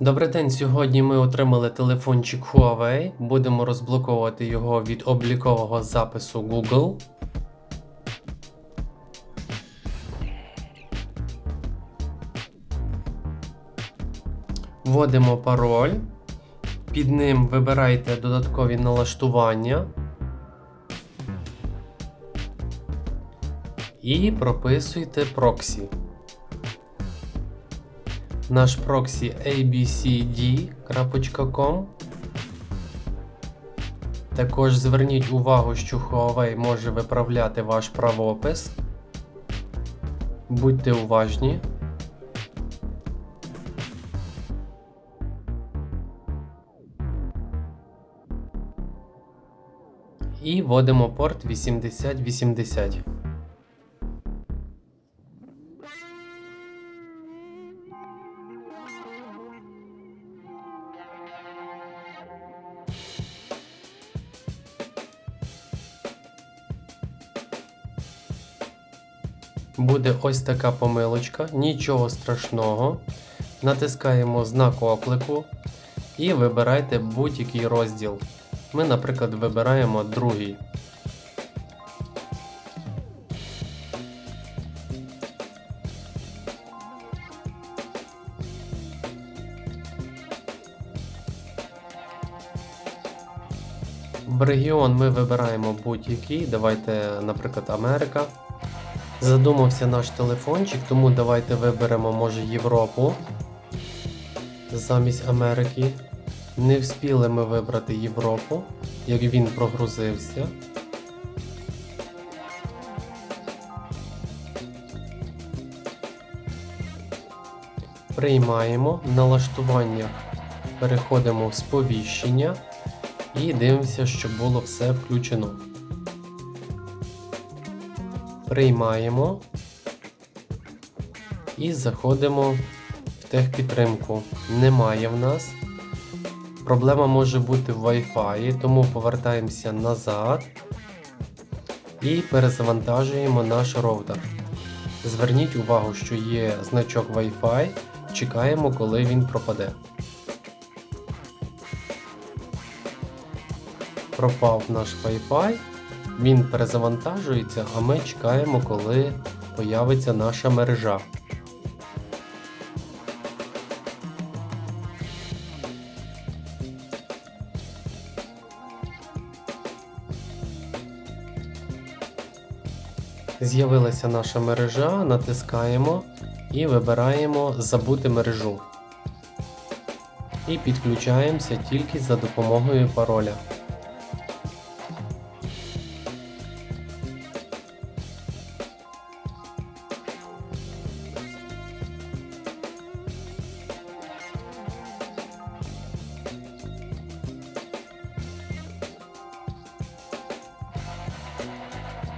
Добрий день. Сьогодні ми отримали телефончик Huawei. Будемо розблоковувати його від облікового запису Google. Вводимо пароль. Під ним вибирайте додаткові налаштування. І прописуйте проксі. Наш проксі abcd.com. Також зверніть увагу, що Huawei може виправляти ваш правопис. Будьте уважні. І вводимо порт 8080. Буде ось така помилочка, нічого страшного. Натискаємо знак оклику і вибирайте будь-який розділ. Ми, наприклад, вибираємо другий. В регіон ми вибираємо будь-який. Давайте, наприклад, Америка. Задумався наш телефончик, тому давайте виберемо, може, Європу замість Америки. Не вспіли ми вибрати Європу, як він прогрузився. Приймаємо налаштування, переходимо в сповіщення і дивимося, щоб було все включено. Приймаємо і заходимо в техпідтримку. Немає в нас. Проблема може бути в Wi-Fi, тому повертаємося назад і перезавантажуємо наш роутер. Зверніть увагу, що є значок Wi-Fi, чекаємо, коли він пропаде. Пропав наш Wi-Fi, він перезавантажується, а ми чекаємо, коли появиться наша мережа. З'явилася наша мережа, натискаємо і вибираємо Забути мережу. І підключаємося тільки за допомогою пароля.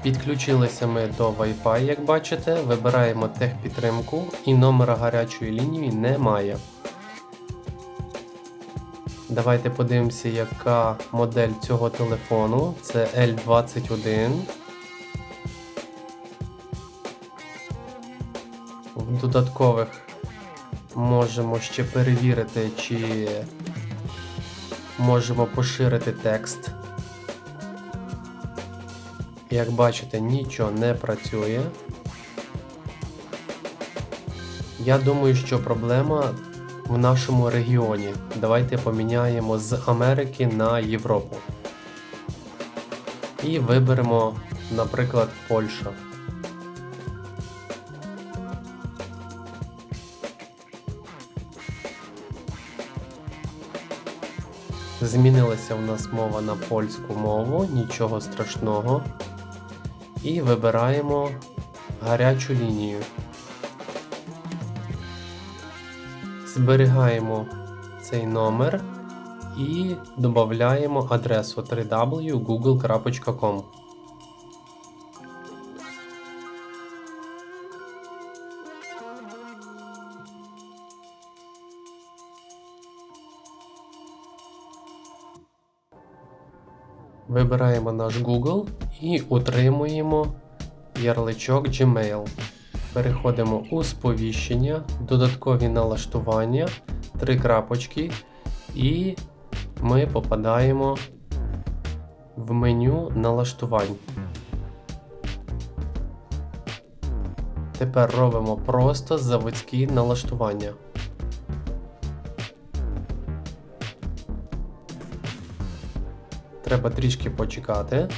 Підключилися ми до Wi-Fi, як бачите, вибираємо техпідтримку і номера гарячої лінії немає. Давайте подивимося, яка модель цього телефону. Це L21. В додаткових можемо ще перевірити, чи можемо поширити текст. Як бачите, нічого не працює. Я думаю, що проблема в нашому регіоні. Давайте поміняємо з Америки на Європу. І виберемо, наприклад, Польща. Змінилася в нас мова на польську мову, нічого страшного. І вибираємо гарячу лінію. Зберігаємо цей номер і додаємо адресу www.google.com. Вибираємо наш Google і утримуємо ярличок Gmail. Переходимо у сповіщення, додаткові налаштування, три крапочки, і ми попадаємо в меню налаштувань. Тепер робимо просто заводські налаштування. Треба трішки почекати.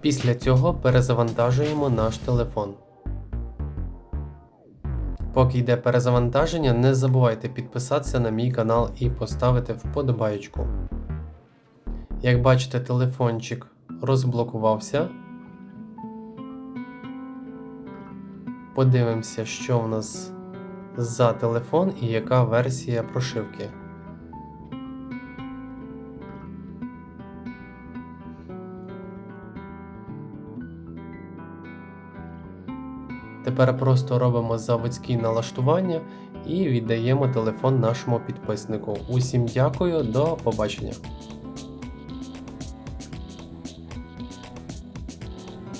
Після цього перезавантажуємо наш телефон. Поки йде перезавантаження, не забувайте підписатися на мій канал і поставити вподобайку. Як бачите, телефончик розблокувався. Подивимося, що в нас за телефон і яка версія прошивки. Тепер просто робимо заводські налаштування і віддаємо телефон нашому підписнику. Усім дякую, до побачення!